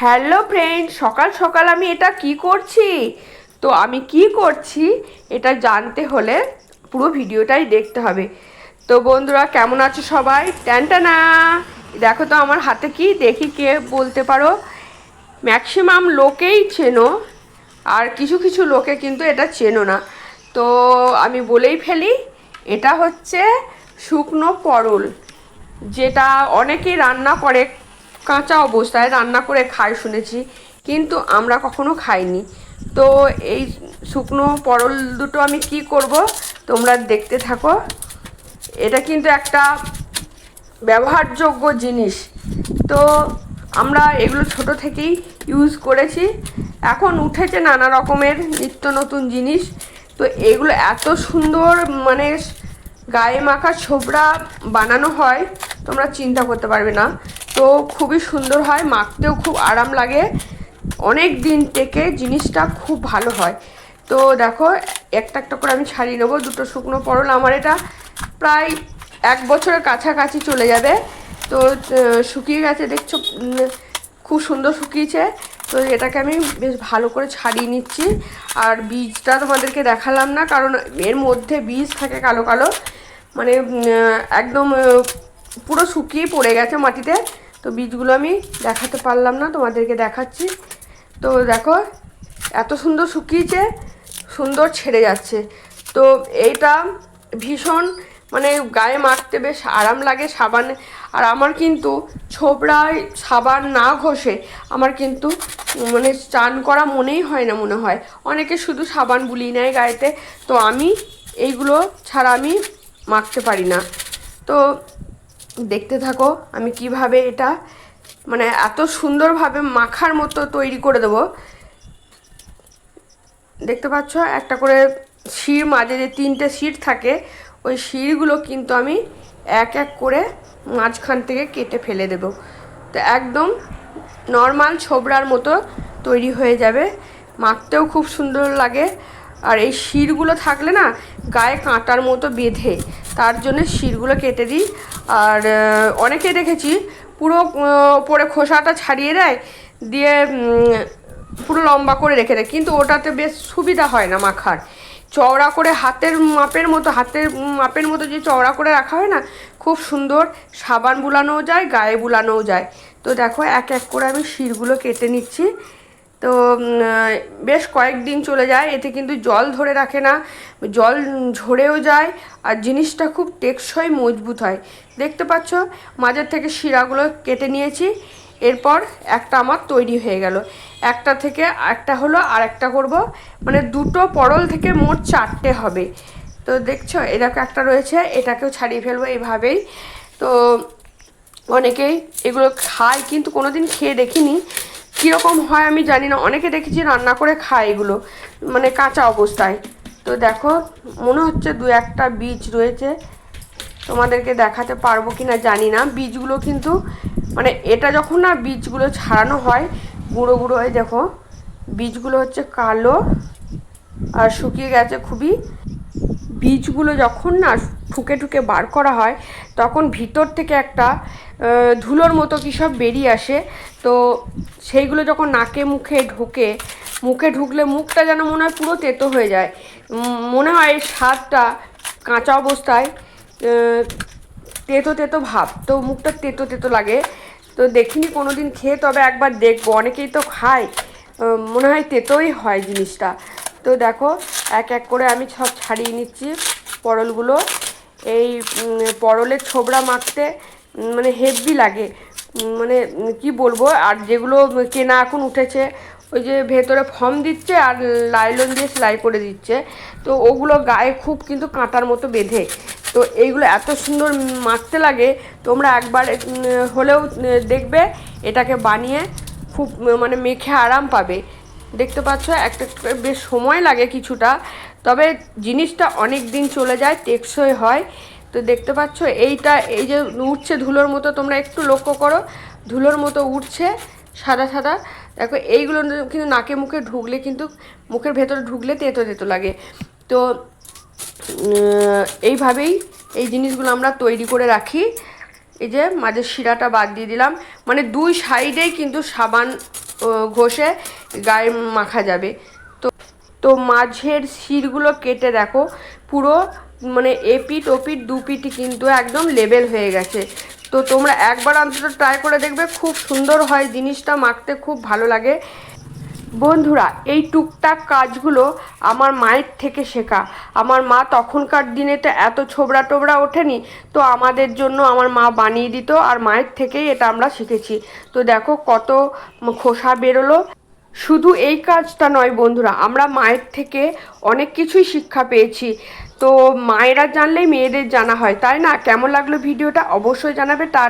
Hello friend, সকাল সকাল আমি এটা কি করছি? তো আমি কি করছি এটা জানতে হলে পুরো ভিডিওটাই দেখতে হবে। তো বন্ধুরা, কেমন আছো সবাই? ট্যানটানা দেখো তো আমার হাতে কি? দেখি কে বলতে পারো। ম্যাক্সিমাম লোকেই চেনো, আর কিছু কিছু লোকে কিন্তু এটা চেনো না। তো আমি বলেই ফেলি, এটা হচ্ছে শুকনো পরল, যেটা অনেকেই রান্না করে কাঁচা অবস্থায় রান্না করে খায় শুনেছি, কিন্তু আমরা কখনো খাইনি। তো এই শুকনো পরল দুটো আমি কি করব? তোমরা দেখতে থাকো। এটা কিন্তু একটা ব্যবহারযোগ্য জিনিস। তো আমরা এগুলো ছোট থেকেই ইউজ করেছি। এখন উঠেছে নানা রকমের নিত্য নতুন জিনিস। তো এগুলো এত সুন্দর মানে গায়ে মাখা ছোবড়া বানানো হয়, তোমরা চিন্তা করতে পারবে না। তো খুবই সুন্দর হয়, মাখতেও খুব আরাম লাগে। অনেক দিন থেকে জিনিসটা খুব ভালো হয়। তো দেখো, একটা একটা করে আমি ছাড়িয়ে নেব, দুটো শুকনো পরল, আমার এটা প্রায় এক বছরের কাছাকাছি চলে যাবে। তো শুকিয়ে গেছে, দেখছ খুব সুন্দর শুকিয়েছে। তো এটাকে আমি বেশ ভালো করে ছাড়িয়ে নিচ্ছি। আর বীজটা তোমাদেরকে দেখালাম না, কারণ এর মধ্যে বীজ থাকে কালো কালো। মানে একদম, পুরো শুকিয়ে পড়ে গেছে মাটিতে। তো বীজগুলো আমি দেখাতে পারলাম না, তোমাদেরকে দেখাচ্ছি। তো দেখো, এত সুন্দর শুকিয়েছে, সুন্দর ছেড়ে যাচ্ছে। তো এইটা ভীষণ মানে গায়ে মাখতে বেশ আরাম লাগে সাবান, আর আমার কিন্তু ছোবড়ায় সাবান না ঘষে আমার কিন্তু মানে চান করা মনেই হয় না মনে হয়। অনেকে শুধু সাবান বুলিয়ে নেয় গায়েতে, তো আমি এইগুলো ছাড়া আমি মাখতে পারি না। তো দেখতে থাকো, আমি কীভাবে এটা মানে এত সুন্দরভাবে মাখার মতো তৈরি করে দেবো। দেখতে পাচ্ছ, একটা করে শির মাঝে যে তিনটে শির থাকে, ওই শিরগুলো কিন্তু আমি এক এক করে মাঝখান থেকে কেটে ফেলে দেব। তো একদম নর্মাল ছোবড়ার মতো তৈরি হয়ে যাবে। মাখতেও খুব সুন্দর লাগে। আর এই শিরগুলো থাকলে না গায়ে কাঁটার মতো বেঁধে তার জন্য শিরগুলো কেটে দিই। আর অনেকে দেখেছি পুরো ওপরে খোসাটা ছাড়িয়ে দেয়, দিয়ে পুরো লম্বা করে রেখে দেয়। কিন্তু ওটাতে বেশ সুবিধা হয় না মাখার। চওড়া করে হাতের মাপের মতো, হাতের মাপের মতো যে চওড়া করে রাখা হয় না, খুব সুন্দর সাবান বুলানোও যায়, গায়ে বুলানোও যায়। তো দেখো, এক এক করে আমি শিরগুলো কেটে নিচ্ছি। তো বেশ কয়েকদিন চলে যায়, এতে কিন্তু জল ধরে রাখে না, জল ঝরেও যায়, আর জিনিসটা খুব টেকসই মজবুত হয়। দেখতে পাচ্ছ মাঝের থেকে শিরাগুলো কেটে নিয়েছি, এরপর একটা আমার তৈরি হয়ে গেল। একটা থেকে একটা হলো আর একটা করব মানে দুটো পরল থেকে মোট চারটে হবে। তো দেখছ, এরকম একটা রয়েছে, এটাকেও ছাড়িয়ে ফেলব এইভাবেই তো অনেকেই এগুলো খায়, কিন্তু কোনোদিন খেয়ে দেখিনি। কীরকম হয় আমি জানি না। অনেকে দেখেছি রান্না করে খায় এগুলো মানে কাঁচা অবস্থায়। তো দেখো, মনে হচ্ছে দু একটা বীজ রয়েছে। তোমাদেরকে দেখাতে পারব কি না জানি না। বীজগুলো কিন্তু মানে এটা যখন না বীজগুলো ছাড়ানো হয়, গুঁড়ো গুঁড়ো হয়ে দেখো, বীজগুলো হচ্ছে কালো আর শুকিয়ে গেছে খুবই। বীজগুলো যখন না ঠুকে ঠুকে বার করা হয়, তখন ভিতর থেকে একটা ধুলোর মতো কী সব বেরিয়ে আসে। তো সেইগুলো যখন নাকে মুখে ঢোকে, মুখে ঢুকলে মুখটা যেন মনে হয় পুরো তেতো হয়ে যায়। মনে হয় স্বাদটা কাঁচা অবস্থায় তেতো তেতো ভাব। তো মুখটা তেতো তেতো লাগে। তো দেখিনি কোনো দিন খেয়ে, তবে একবার দেখব। অনেকেই তো খায়। মনে হয় তেতোই হয় জিনিসটা। তো দেখো, এক এক করে আমি সব ছাড়িয়ে নিচ্ছি পরলগুলো। এই পরলের ছোবড়া মাখতে মানে হেভি লাগে। মানে কি বলব? আর যেগুলো কেনা এখন উঠেছে, ওই যে ভেতরে ফর্ম দিচ্ছে আর লাইলন দিয়ে সেলাই করে দিচ্ছে। তো ওগুলো গায়ে খুব কিন্তু কাঁটার মতো বেঁধে। তো এইগুলো এত সুন্দর মারতে লাগে, তোমরা একবার হলেও দেখবে, এটাকে বানিয়ে খুব মানে মেখে আরাম পাবে। দেখতে পাচ্ছ একটা বেশ সময় লাগে কিছুটা। তবে জিনিসটা অনেক দিন চলে যায়, টেকসই হয়। তো দেখতে পাচ্ছ, এইটা, এই যে উঠছে ধুলোর মতো, তোমরা একটু লক্ষ্য করো, ধুলোর মতো উঠছে সাদা সাদা। দেখো, এইগুলো কিন্তু নাকে মুখে ঢুকলে কিন্তু, মুখের ভেতরে ঢুকলে তেতো তেতো লাগে। তো এইভাবেই এই জিনিসগুলো আমরা তৈরি করে রাখি। এই যে মাঝের শিরাটা বাদ দিয়ে দিলাম। মানে দুই সাইডেই কিন্তু সাবান ঘষে গায়ে মাখা যাবে। তো তো মাঝের শিরগুলো কেটে দেখো, পুরো মানে এপিট ওপিট দু পিটি কিন্তু একদম লেবেল হয়ে গেছে। তো তোমরা একবার অন্তত ট্রাই করে দেখবে, খুব সুন্দর হয় জিনিসটা, মাখতে খুব ভালো লাগে। বন্ধুরা, এই টুকটাক কাজগুলো আমার মায়ের থেকে শেখা। আমার মা তখনকার দিনে তো এত ছোবড়া টোবড়া ওঠেনি, তো আমাদের জন্য আমার মা বানিয়ে দিত, আর মায়ের থেকেই এটা আমরা শিখেছি। তো দেখো কত খোসা বেরোলো। শুধু এই কাজটা নয় বন্ধুরা, আমরা মায়ের থেকে অনেক কিছুই শিক্ষা পেয়েছি। তো মায়েরা জানলেই মেয়েদের জানা হয় তাই না? কেমন লাগল ভিডিওটা? অবশ্যই জানাবে তার